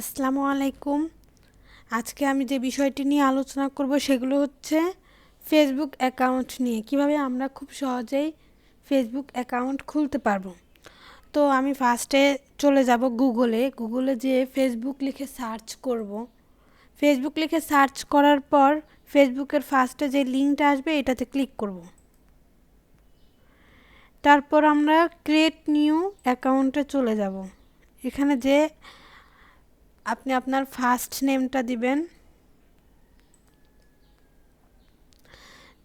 আসসালামু আলাইকুম। আজকে আমি যে বিষয়টি নিয়ে আলোচনা করব সেগুলো হচ্ছে ফেসবুক অ্যাকাউন্ট নিয়ে। কীভাবে আমরা খুব সহজেই ফেসবুক অ্যাকাউন্ট খুলতে পারব? তো আমি ফার্স্টে চলে যাব গুগলে গুগলে যে ফেসবুক লিখে সার্চ করব। ফেসবুক লিখে সার্চ করার পর ফেসবুকের ফার্স্টে যে লিঙ্কটা আসবে, এটাতে ক্লিক করব। তারপর আমরা ক্রিয়েট নিউ অ্যাকাউন্টে চলে যাব। এখানে যে আপনি আপনার ফার্স্ট নেমটা দিবেন।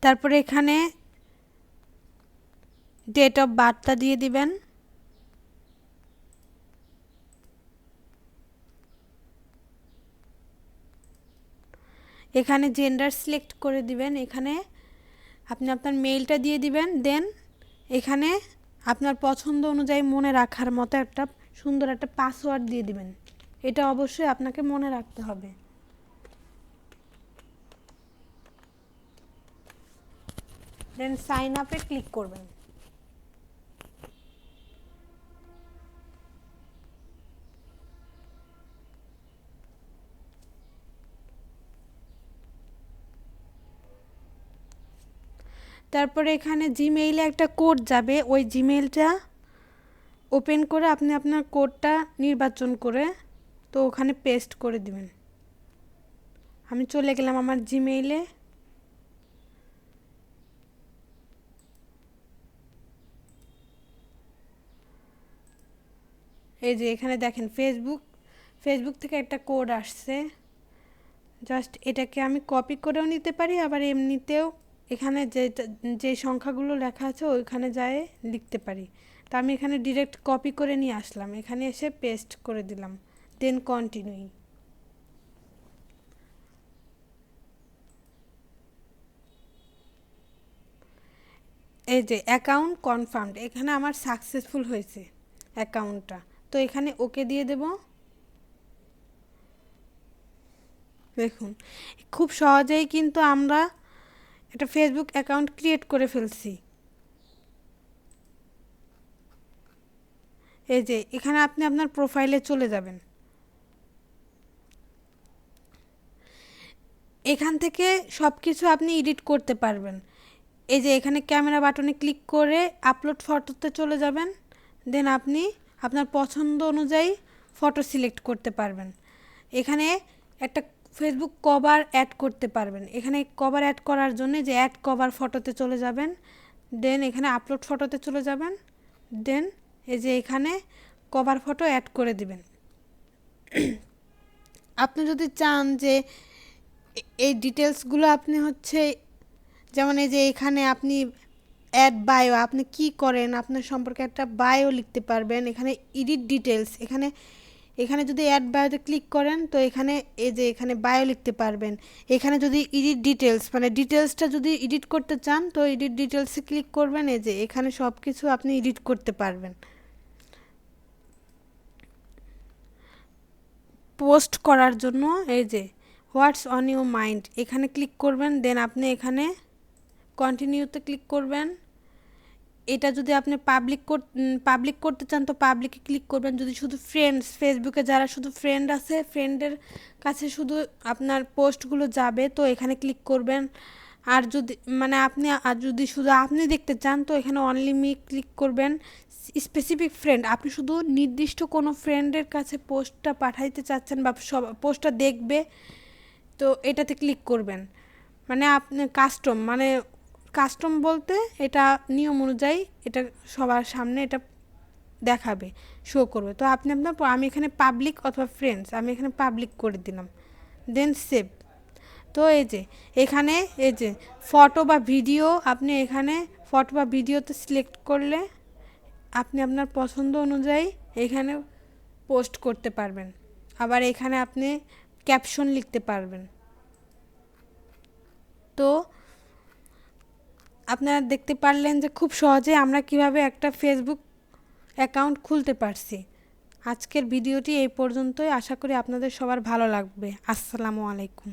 তারপরে এখানে ডেট অফ বার্থটা দিয়ে দিবেন। এখানে জেন্ডার সিলেক্ট করে দিবেন। এখানে আপনি আপনার মেইলটা দিয়ে দিবেন। দেন এখানে আপনার পছন্দ অনুযায়ী মনে রাখার মতো একটা সুন্দর একটা পাসওয়ার্ড দিয়ে দিবেন। এটা অবশ্যই আপনাকে মনে রাখতে হবে। দেন সাইন আপে ক্লিক করবেন। তারপরে এখানে জিমেইলে একটা কোড যাবে। ওই জিমেইলটা ওপেন করে আপনি আপনার কোডটা নির্বাচন করে তো ওখানে পেস্ট করে দিবেন। আমি চলে গেলাম আমার জিমেইলে এই যে এখানে দেখেন ফেসবুক ফেসবুক থেকে একটা কোড আসছে। জাস্ট এটাকে আমি কপি করেও নিতে পারি, আবার এমনিতেও এখানে যে যে সংখ্যাগুলো লেখা আছে ওইখানে যায় লিখতে পারি। তা আমি এখানে ডিরেক্ট কপি করে নিয়ে আসলাম। এখানে এসে পেস্ট করে দিলাম। দেন কন্টিনিউ এই যে অ্যাকাউন্ট কনফার্মড এখানে আমার সাকসেসফুল হয়েছে অ্যাকাউন্টটা তো এখানে ওকে দিয়ে দেব। দেখুন, খুব সহজেই কিন্তু আমরা একটা ফেসবুক অ্যাকাউন্ট ক্রিয়েট করে ফেলছি। এই যে, এখানে আপনি আপনার প্রোফাইলে চলে যাবেন। এখান থেকে সব কিছু আপনি এডিট করতে পারবেন। এই যে এখানে ক্যামেরা বাটনে ক্লিক করে আপলোড ফটোতে চলে যাবেন। দেন আপনি আপনার পছন্দ অনুযায়ী ফটো সিলেক্ট করতে পারবেন। এখানে একটা ফেসবুক কভার অ্যাড করতে পারবেন। এখানে কভার অ্যাড করার জন্য যে অ্যাড কভার ফটোতে চলে যাবেন। দেন এখানে আপলোড ফটোতে চলে যাবেন। দেন এই যে এখানে কভার ফটো অ্যাড করে দিবেন। আপনি যদি চান যে এই ডিটেলসগুলো আপনি হচ্ছে, যেমন এই যে এখানে আপনি অ্যাড বায়ো আপনি কি করেন, আপনার সম্পর্কে একটা বায়ো লিখতে পারবেন, এখানে এডিট ডিটেলস এখানে এখানে যদি অ্যাড বায়োতে ক্লিক করেন, তো এখানে এই যে এখানে বায়ো লিখতে পারবেন। এখানে যদি এডিট ডিটেলস মানে ডিটেলসটা যদি এডিট করতে চান, তো এডিট ডিটেলসে ক্লিক করবেন, এই যে এখানে সব কিছু আপনি এডিট করতে পারবেন। পোস্ট করার জন্য এই যে হোয়াটস অন ইউ মাইন্ড। এখানে ক্লিক করবেন, দেন আপনি এখানে কন্টিনিউতে ক্লিক করবেন। এটা যদি আপনি পাবলিক কর পাবলিক করতে চান, তো পাবলিকে ক্লিক করবেন। যদি শুধু ফ্রেন্ডস ফেসবুকে যারা শুধু ফ্রেন্ড আছে ফ্রেন্ডের কাছে শুধু আপনার পোস্টগুলো যাবে, তো এখানে ক্লিক করবেন। আর যদি মানে আপনি, আর যদি শুধু আপনি দেখতে চান, তো এখানে অনলি মি ক্লিক করবেন। স্পেসিফিক ফ্রেন্ড আপনি শুধু নির্দিষ্ট কোনো ফ্রেন্ডের কাছে পোস্টটা পাঠাইতে চাচ্ছেন বা সব, পোস্টটা দেখবে। তো এটাতে ক্লিক করবেন। মানে আপনি কাস্টম মানে কাস্টম বলতে এটা নিয়ম অনুযায়ী এটা সবার সামনে এটা দেখাবে শো করবে। তো আপনি আপনার আমি এখানে পাবলিক অথবা ফ্রেন্ডস আমি এখানে পাবলিক করে দিলাম। দেন সেভ তো এই যে, এখানে এই যে ফটো বা ভিডিও আপনি এখানে ফটো বা ভিডিওতে সিলেক্ট করলে আপনি আপনার পছন্দ অনুযায়ী এখানে পোস্ট করতে পারবেন। আবার এখানে আপনি ক্যাপশন লিখতে পারবেন। তো আপনারা দেখতে পারলেন যে খুব সহজে আমরা কীভাবে একটা ফেসবুক অ্যাকাউন্ট খুলতে পারছি। আজকের ভিডিওটি এই পর্যন্তই। আশা করি আপনাদের সবার ভালো লাগবে। আসসালামু আলাইকুম।